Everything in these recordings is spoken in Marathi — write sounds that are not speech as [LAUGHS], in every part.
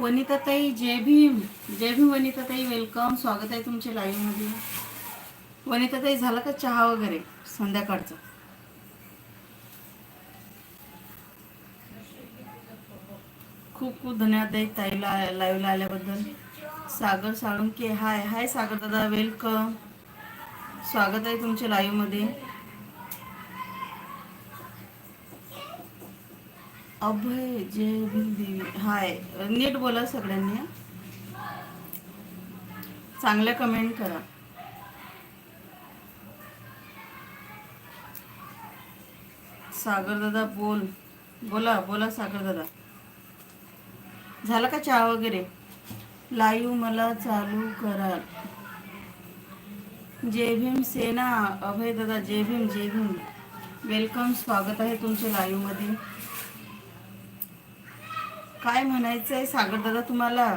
वनिताताई जय भीम. जय भीम वनिताताई वेलकम स्वागत आहे तुमच्या लाईव्हमध्ये वनिताताई झालं का चहा वगैरे संध्याकाळचं? खूप खूप धन्यवाद आहे ताईला लाईव्हला आल्याबद्दल. सागर साळुंके हाय हाय सागर दादा वेलकम स्वागत आहे तुमच्या लाईव्हमध्ये अभय जय देवी. हाय नीट बोला सगळ्यांनी. चांगल्या कमेंट करा. सागर दादा बोल. बोला बोला सागर दादा झालं का चहा वगैरे? लाईव्ह मला चालू कराल. जय भीम सेना अभय दादा जय भीम जय भीम वेलकम स्वागत आहे तुमच्या लाईव्हमध्ये. काय म्हणायचं आहे सागर दादा तुम्हाला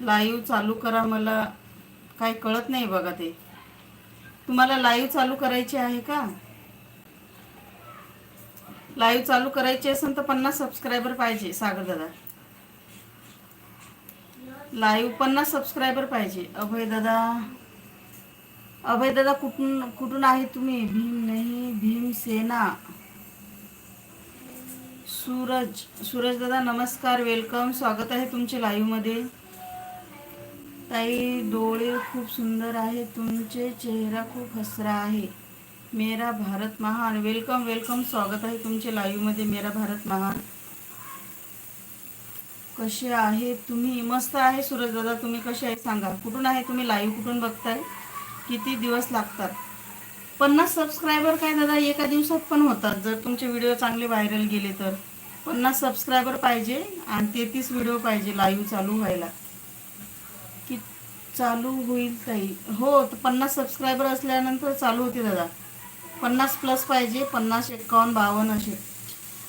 लाईव्ह चालू करा मला. काय कळत नाही बघा ते. तुम्हाला लाईव्ह चालू करायची आहे का? लाईव्ह चालू करायची असेल तर पन्नास सबस्क्रायबर पाहिजे सागर दादा. लाईव्ह पन्नास सबस्क्रायबर पाहिजे. अभय दादा. अभय दादा कुठून कुठून आहे तुम्ही? भीम नाही भीम सेना. सूरज सूरज दादा नमस्कार वेलकम स्वागत आहे तुमचे लाईव्हमध्ये ताई डोळे खूप सुंदर आहे तुमचे चेहरा खूप हसरा आहे. मेरा भारत महान. वेलकम वेलकम स्वागत आहे तुमचे लाईव्हमध्ये मेरा भारत महान. कसे आहे तुम्ही? मस्त आहे सूरज दादा तुम्ही कसे आहे सांगा. कुठून आहे तुम्ही लाईव्ह कुठून बघताय? किती दिवस लागतात? पन्नास सबस्क्रायबर काय दादा? एका दिवसात पण होतात. जर तुमचे व्हिडिओ चांगले व्हायरल गेले तर. पन्नास सबस्क्रायबर पाहिजे आणि तेहतीस व्हिडिओ पाहिजे लाईव्ह चालू व्हायला. की चालू होईल ताई हो तर पन्नास सबस्क्रायबर असल्यानंतर चालू होते दादा. पन्नास प्लस पाहिजे पन्नास एकावन्न बावन्न असे.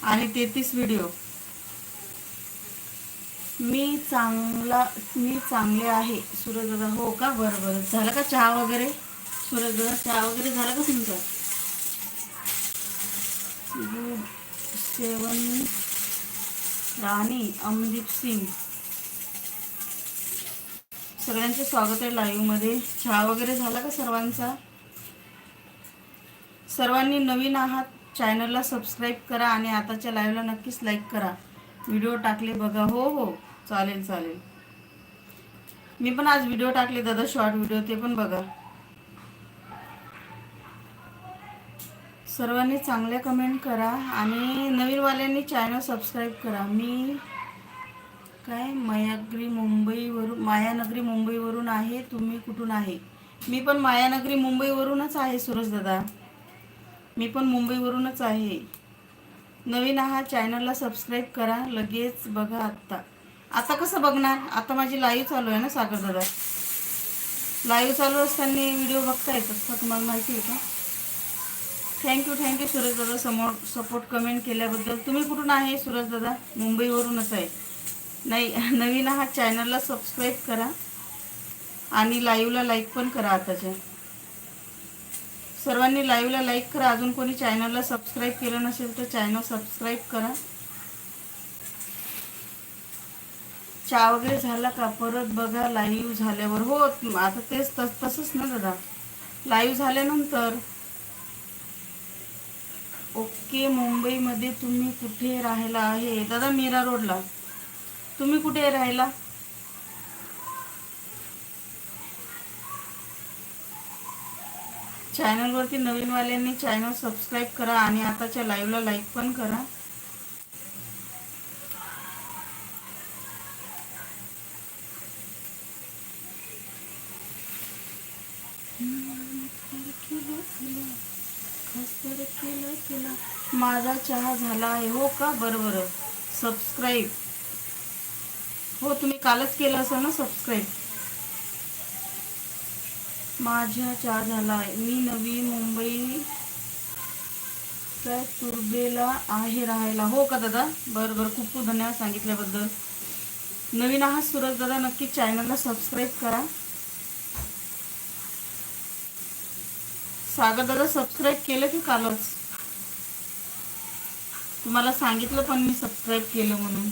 आणि तेहतीस व्हिडिओ मी चांगला मी चांगले आहे. सूरज दादा हो का? बरं बरं. झालं का चहा वगैरे? सूरज दादा चहा वगैरे झाला का तुमचा? सेवन राणी अमदीप सिंग. सगळ्यांचे स्वागत आहे लाईव्हमध्ये चहा वगैरे झाला का सर्वांचा? सर्वांनी नवीन आहात चॅनलला सबस्क्राईब करा आणि आताच्या लाईव्हला नक्कीच लाईक करा. व्हिडिओ टाकले बघा. हो हो. चालेल चालेल. मी पण आज व्हिडिओ टाकले दादा. शॉर्ट व्हिडिओ ते पण बघा. सर्वांनी चांगल्या कमेंट करा आणि नवीनवाल्यांनी चॅनल सबस्क्राईब करा. मी काय? मायानगरी मुंबईवरून मायानगरी मुंबईवरून आहे. तुम्ही कुठून आहे? मी पण मायानगरी मुंबईवरूनच आहे सुरजदादा मी पण मुंबईवरूनच आहे. नवीन आहात चॅनलला सबस्क्राईब करा. लगेच बघा आत्ता. आता कसं बघणार? आता माझी लाईव्ह चालू आहे ना सागर दादा? लाईव्ह चालू असताना व्हिडिओ बघता येतात का तुम्हाला माहिती आहे का? थँक्यू थँक्यू सूरज दादा समोर सपोर्ट कमेंट केल्याबद्दल. तुम्ही कुठून आहे सूरज दादा? मुंबईवरूनच आहे. नाही [LAUGHS] नवीन आहात चॅनलला सबस्क्राईब करा. आणि लाईव्हला लाईक पण करा आताच्या. सर्वांनी लाईव्हला लाईक करा. अजून कोणी चॅनलला सबस्क्राईब केलं नसेल तर चॅनल सबस्क्राईब करा. चहा वगैरे झाला का? परत बघा लाईव्ह झाल्यावर. हो आता तेच तस तसंच ना दादा. लाईव्ह झाल्यानंतर ओके मुंबईमध्ये तुम्ही कुठे राहायला आहे? दादा मीरा रोडला. तुम्ही कुठे राहायला चॅनलवरती नवीनवाल्यांनी चॅनल सबस्क्राईब करा आणि आताच्या लाईव्हला लाईक पण करा. माझा चहा झाला आहे हो का? बरं बरं. सबस्क्राईब हो तुम्ही कालच केलं असेल ना सबस्क्राईब माझा चहा झाला आहे. मी नवी मुंबई काय तुर्बेला आहे राहायला. हो का दादा? बरं बरं. खूप खूप धन्यवाद सांगितल्याबद्दल. नवीन आहात सूरज दादा नक्की चॅनलला सबस्क्राईब करा. सागर दादा सबस्क्राईब केलं की कालच? तुम्हाला सांगितलं पण मी सबस्क्राईब केलं म्हणून.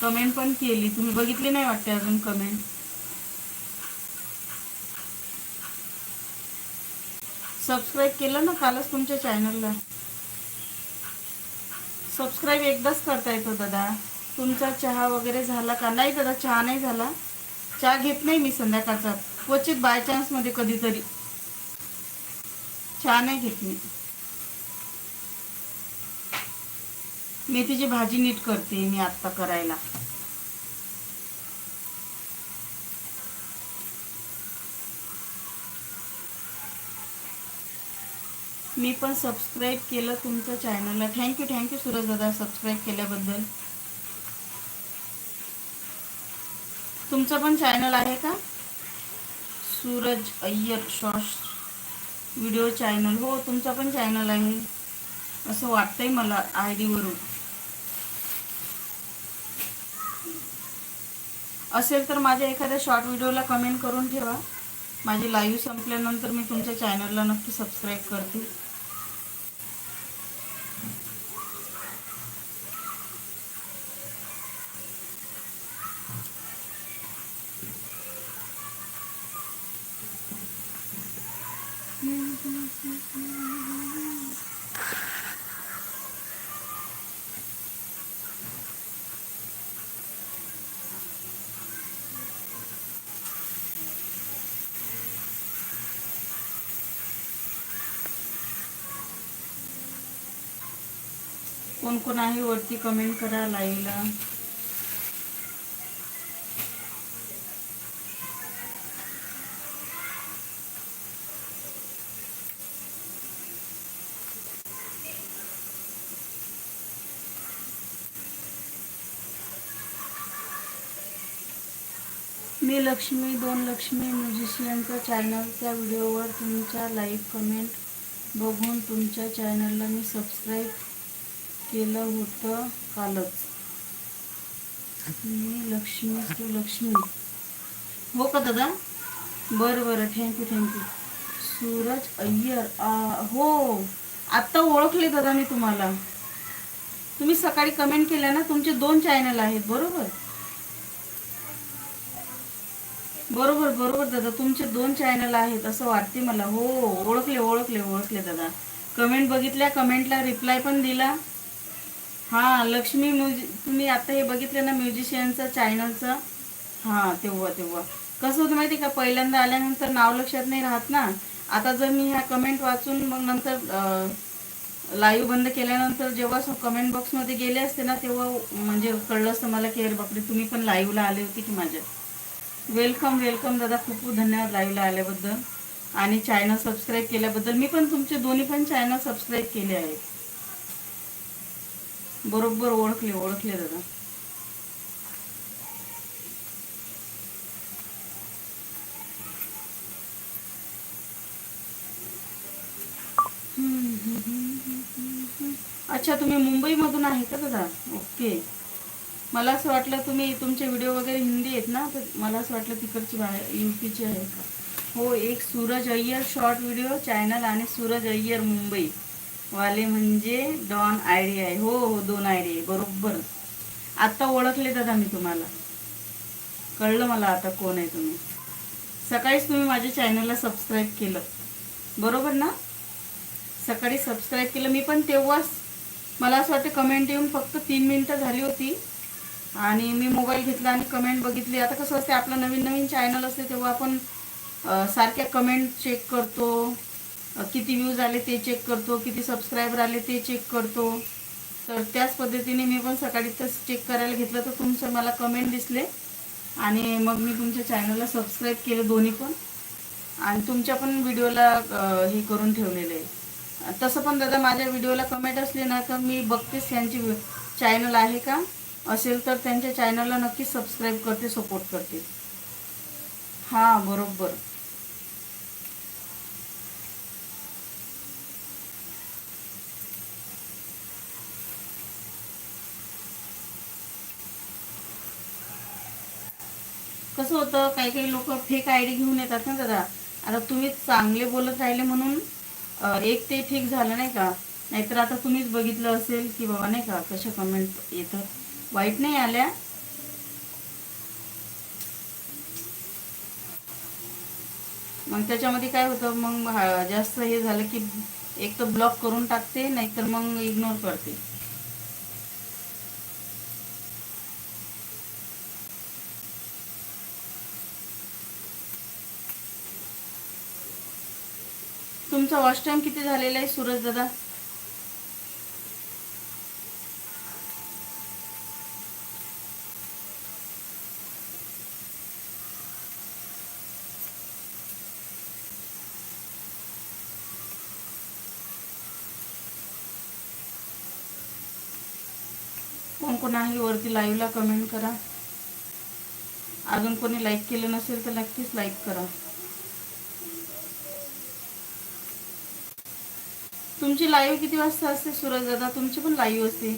कमेंट पण केली. तुम्ही बघितली नाही वाटते अजून कमेंट सबस्क्राईब केलं ना कालच तुमच्या चॅनलला सबस्क्राईब एकदाच करता येतो दादा. तुमचा चहा वगैरे झाला का? नाही दादा चहा नाही झाला. चहा घेत नाही मी संध्याकाळचा. क्वचित बाय चान्समध्ये कधीतरी. चहा नाही घेत मी. मेथीची भाजी नीट करते मी आत्ता करायला. मी पण सबस्क्राईब केलं तुमच्या चॅनलला थँक्यू थँक्यू सुरज दादा सबस्क्राईब केल्याबद्दल. तुमचं पण चॅनल आहे का? Suraj Iyer shorts video channel हो तुमचा पण चॅनल आहे. असं वाटतंय मला आय डीवरून असेल तर माझ्या एखाद्या शॉर्ट व्हिडिओला कमेंट करून ठेवा. माझी लाईव्ह संपल्यानंतर मी तुमच्या चॅनलला नक्की सबस्क्राईब करते. कोण कोण आहे वरती कमेंट करा लाईव्हला मी लक्ष्मी दोन लक्ष्मी म्युझिशियनच्या चॅनलच्या व्हिडिओवर तुमच्या लाईव्ह कमेंट बघून तुमच्या चॅनलला मी सबस्क्राईब केलं होतं कालच. मी लक्ष्मी तू लक्ष्मी. हो का दादा? बरं बरं. थँक्यू थँक्यू सूरज अय्यर हो. आत्ता ओळखले दादा मी तुम्हाला. तुम्ही सकाळी कमेंट केल्या ना तुमचे दोन चॅनल आहेत बरोबर? बरोबर बरोबर दादा. तुमचे दोन चॅनल आहेत असं वाटते मला. हो ओळखले ओळखले ओळखले दादा. कमेंट बघितल्या कमेंटला रिप्लाय पण दिला. हां लक्ष्मी म्युझि तुम्ही आता हे बघितलं ना म्युझिशियनचं चॅनलचं हां तेव्हा तेव्हा. कसं होतं माहिती का? पहिल्यांदा आल्यानंतर नाव लक्षात नाही राहत ना. आता जर मी ह्या कमेंट वाचून मग नंतर लाईव्ह बंद केल्यानंतर जेव्हा कमेंट बॉक्समध्ये गेले असते ना तेव्हा म्हणजे कळलं असतं मला की अरे बापरे तुम्ही पण लाईव्हला आले होते की माझ्या. वेलकम वेलकम दादा. खूप खूप धन्यवाद लाईव्हला आल्याबद्दल. आणि चॅनल सबस्क्राईब केल्याबद्दल. मी पण तुमचे दोन्ही पण चॅनल सबस्क्राईब केले आहेत. बरोबर ओळखले ओळखले दादा. अच्छा तुम्ही मुंबईमधून आहे का दादा? ओके. मला असं वाटलं तुम्ही तुमचे व्हिडिओ वगैरे हिंदी आहेत ना तर मला असं वाटलं तिकडची बाहेर यू पीची आहे का? हो एक Suraj Iyer short video channel आणि सूरज अय्यर मुंबई. वाले म्हणजे डॉन आय डी आहे. हो हो दोन आय डी आहे. बरोबर. आत्ता ओळखले दादा मी तुम्हाला. कळलं मला आता कोण आहे तुम्ही. सकाळीच तुम्ही माझ्या चॅनलला सबस्क्राईब केलं. बरोबर ना? सकाळी सबस्क्राईब केलं. मी पण तेव्हाच मला असं वाटतं कमेंट येऊन फक्त तीन मिनटं झाली होती. आणि मी मोबाईल घेतला आणि कमेंट बघितली. आता कसं असते आपलं नवीन नवीन चॅनल असते तेव्हा आपण सारख्या कमेंट चेक करतो. किती व्ह्यूज आले ते चेक करतो किती सबस्क्रायबर आले ते चेक करतो. तर त्याच पद्धतीने मी पण सकाळी तस चेक करायला घेतलं. तर तुमचं मला कमेंट दिसले. आणि मग मी तुमच्या चॅनलला सबस्क्राईब केलं दोन्ही पण. आणि तुमच्या पण व्हिडिओला हे करून ठेवलेलं आहे. तसं पण दादा माझ्या व्हिडिओला कमेंट असली ना तर मी बघतेच त्यांची चॅनल आहे का? असेल तर त्यांच्या चॅनलला नक्कीच सबस्क्राईब करते सपोर्ट करते. हां बरोबर. कसं होतं काही काही लोक फेक आय डी घेऊन येतात ना दादा आता तुम्ही चांगले बोलत राहिले म्हणून एक ते ठीक झालं नाही का? नाहीतर आता तुम्हीच बघितलं असेल की बाबा नाही का कशा कमेंट येतात. वाईट नाही आल्या. मग त्याच्यामध्ये काय होतं मग जास्त हे झालं की एक तर ब्लॉक करून टाकते नाहीतर मग इग्नोर करते. तुमचा वॉश टाइम किती झालेला आहे सूरज दादा? कोण कोण आहे वरती लाईव्हला कमेंट करा. अजून कोणी लाईक केलं नसेल तर नक्कीच लाईक करा. तुमची लाईव्ह किती वाजता असते सूरज दादा? तुमची पण लाईव्ह असते.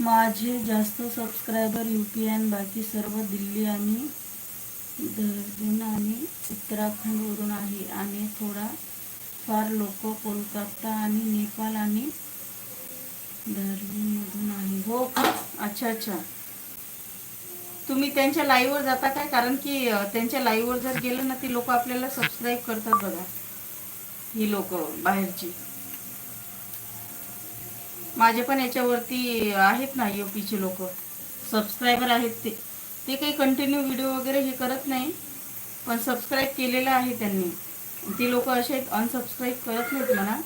माझे जास्त सबस्क्रायबर यू पी आय बाकी सर्व दिल्ली आणि दर्जन आणि उत्तराखंडवरून आहे. आणि थोडा फार लोक कोलकाता आणि नेपाळ आणि दार्जिलिंगमधून आहे. हो का अच्छा अच्छा. तुम्ही त्यांच्या लाईव्हवर जाता काय? कारण की त्यांच्या लाईव्हवर जर गेलं ना ती लोक आपल्याला सबस्क्राईब करतात बघा. ही लोक बाहेरची. माझे पण याच्यावरती आहेत ना यूपीचे लोक. सबस्क्रायबर आहेत ते. ते काही कंटिन्यू व्हिडिओ वगैरे हे करत नाही पण सबस्क्राईब केलेलं आहे त्यांनी. ती लोक असे अनसबस्क्राईब करत नाहीत म्हणा.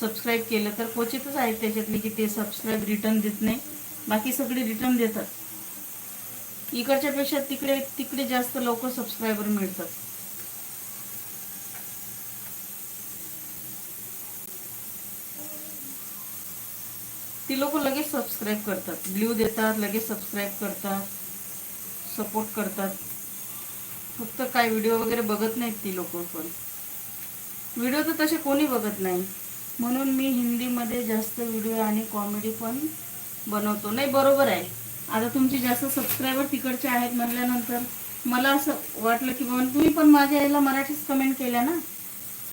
सबस्क्राईब केलं तर क्वचितच आहेत त्याच्यातले की ते सबस्क्राईब रिटर्न देत नाही. बाकी सगळे रिटर्न देतात. इकडच्या पेक्षा तिकडे तिकडे जास्त लोक सबस्क्रायबर मिळतात. ती लोक लगेच सबस्क्राईब करतात. ब्ल्यू देतात लगेच सबस्क्राईब करतात सपोर्ट करतात. फक्त काय व्हिडिओ वगैरे बघत नाहीत ती लोक पण. व्हिडिओ तर तसे कोणी बघत नाही. म्हणून मी हिंदीमध्ये जास्त व्हिडिओ आणि कॉमेडी पण बनवतो. नाही बरोबर आहे. आता तुमचे जास्त सबस्क्रायबर तिकडचे आहेत म्हटल्यानंतर मला असं वाटलं की बाबा तुम्ही पण माझ्या याला मराठीच कमेंट केल्या ना?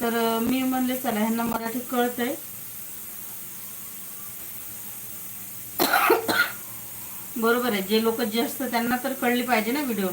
तर मी म्हणले चला ह्यांना मराठी कळतंय. [COUGHS] बरोबर आहे. जे लोक जास्त त्यांना तर कळली पाहिजे ना व्हिडिओ.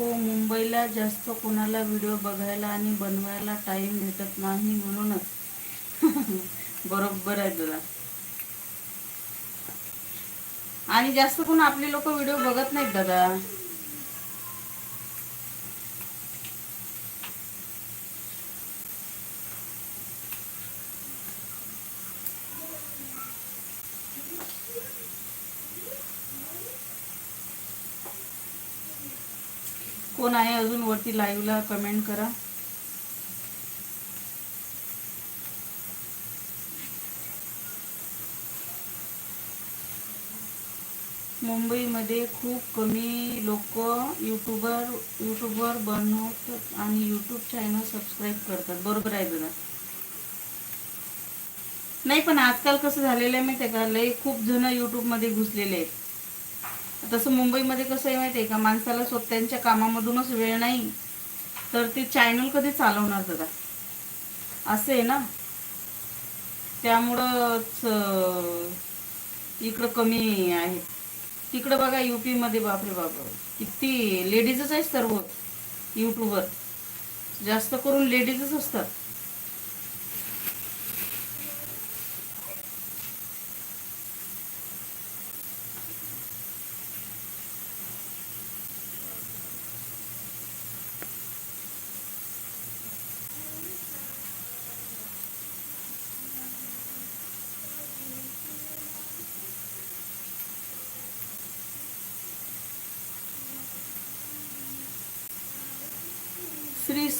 हो मुंबईला जास्त कोणाला व्हिडिओ बघायला आणि बनवायला टाइम भेटत नाही म्हणूनच. [LAUGHS] बरोबर आहे तुला. आणि जास्त कोण आपले लोक व्हिडिओ बघत नाहीत दादा. कोण आहे अजून वरती लाईव्हला कमेंट करा. मुंबईमध्ये खूप कमी लोक यूट्यूबर यूट्यूबवर बनवतात आणि यूट्यूब चॅनल सबस्क्राईब करतात. बरोबर आहे दादा नाही पण आजकाल कसं झालेलं आहे माहिती आहे का? लय खूप जण यूट्यूबमध्ये घुसलेले आहेत. तसं मुंबईमध्ये कसं आहे माहिती आहे का? माणसाला स्वतःच्या कामामधूनच वेळ नाही. तर ते चॅनल कधी चालवणार दादा असं आहे ना? त्यामुळंच इकडं कमी आहे. तिकडं बघा यू पीमध्ये बापरे बाप. किती लेडीजच आहेत सर्व यूट्यूबर जास्त करून लेडीजच असतात.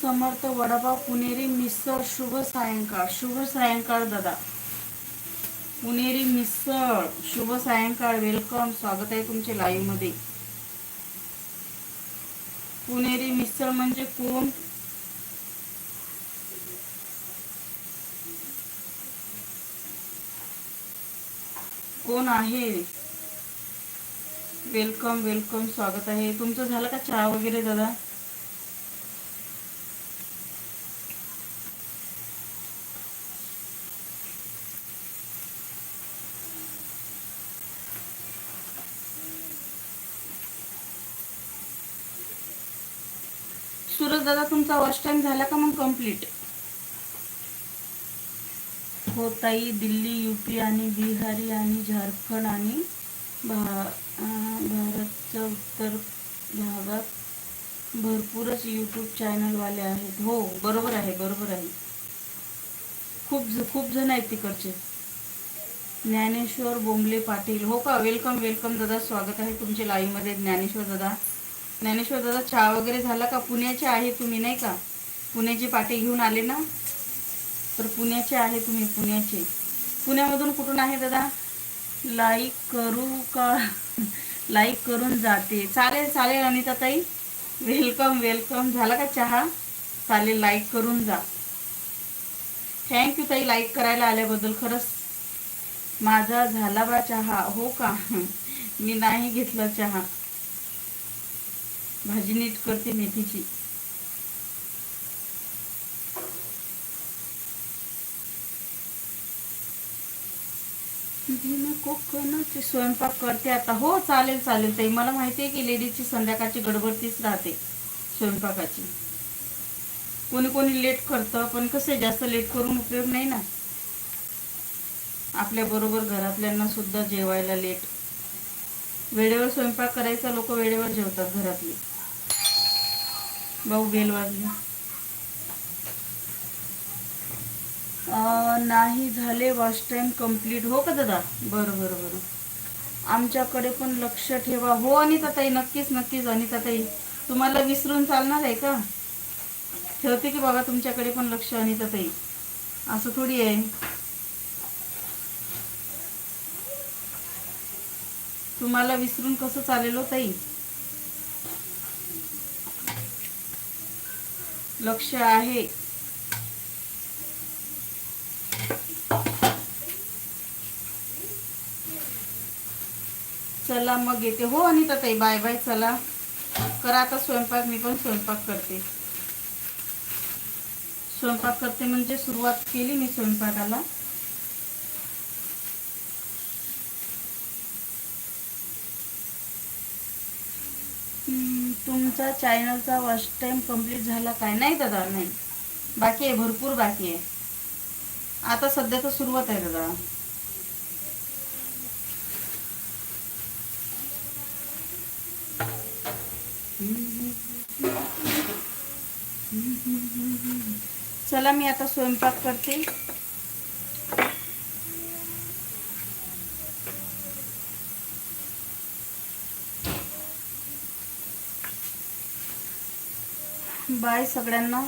समर्थ वडापाव पुणेरी मिसळ शुभ सायंकाळ शुभ सायंकाळ दादा पुणेरी मिसळ शुभ सायंकाळ वेलकम स्वागत आहे तुमचे लाईव्हमध्ये पुणेरी मिसळ म्हणजे कोण कोण आहे वेलकम वेलकम स्वागत आहे तुमचं झालं का चहा वगैरे दादा सूरज दादा तुमचा वॉच टाइम झाला का मग कंप्लीट हो ताई दिल्ली युपी आणि बिहारी आणि झारखंड आणि भा भारतच्या उत्तर भागात भरपूरच यूट्यूब चॅनलवाले आहेत. हो बरोबर आहे बरोबर आहे. खूप खूप जण आहेत तिकडचे. ज्ञानेश्वर बोंबले पाटील. हो का? वेलकम वेलकम दादा. स्वागत आहे तुमचे लाईव्हमध्ये ज्ञानेश्वर दादा ज्ञानेश्वर दादा चहा वगैरे झाला का? पुण्याचे आहे तुम्ही नाही का? पुण्याची पाटी घेऊन आले ना? तर पुण्याचे आहे तुम्ही पुण्याचे. पुण्यामधून कुठून आहे दादा? लाईक करू का? [LAUGHS] लाईक करून जाते. चालेल चालेल अनिता ताई वेलकम वेलकम. झाला का चहा? चालेल लाईक करून जा. थँक्यू ताई लाईक करायला आल्याबद्दल खरंच. माझा झाला बा चहा हो का? [LAUGHS] मी नाही घेतला चहा. भाजी नीट करते मेथीची. बिना स्वयंपाक करते आता. हो चालेल चालेल ताई. मला माहिती आहे की लेडीजची संध्याकाळची गडबड तीच राहते स्वयंपाकाची. कोणी कोणी लेट करतं पण कसं आहे जास्त लेट करून उपयोग नाही ना. आपल्या बरोबर घरातल्यांना सुद्धा जेवायला लेट. वेळेवर स्वयंपाक करायचा लोक वेळेवर जेवतात घरातले. भाऊ बेल वाजली. नाही झाले वॉश टाईम कंप्लीट हो का दादा? बरं बरं बरं. आमच्याकडे पण लक्ष ठेवा. हो अनिताताई नक्कीच नक्कीच अनिताताई. तुम्हाला विसरून चालणार आहे का? ठेवते की बाबा तुमच्याकडे पण लक्ष अनिताताई? असं थोडी आहे. तुम्हाला विसरून कसं चालेल हो ताई? लक्ष आहे. चला मग येते. हो अनिता ताई बाय बाय चला. करा आता स्वयंपाक मी पण स्वयंपाक करते. स्वयंपाक करते म्हणजे सुरुवात केली मी स्वयंपाकाला. तुमचा चॅनलचा वॉच टाइम कंप्लीट झाला काय? नाही दादा नाही. बाकी आहे भरपूर बाकी आहे. आता सध्या तर सुरुवात आहे दादा. चला मी आता स्वयंपाक करते. बाय सगळ्यांना.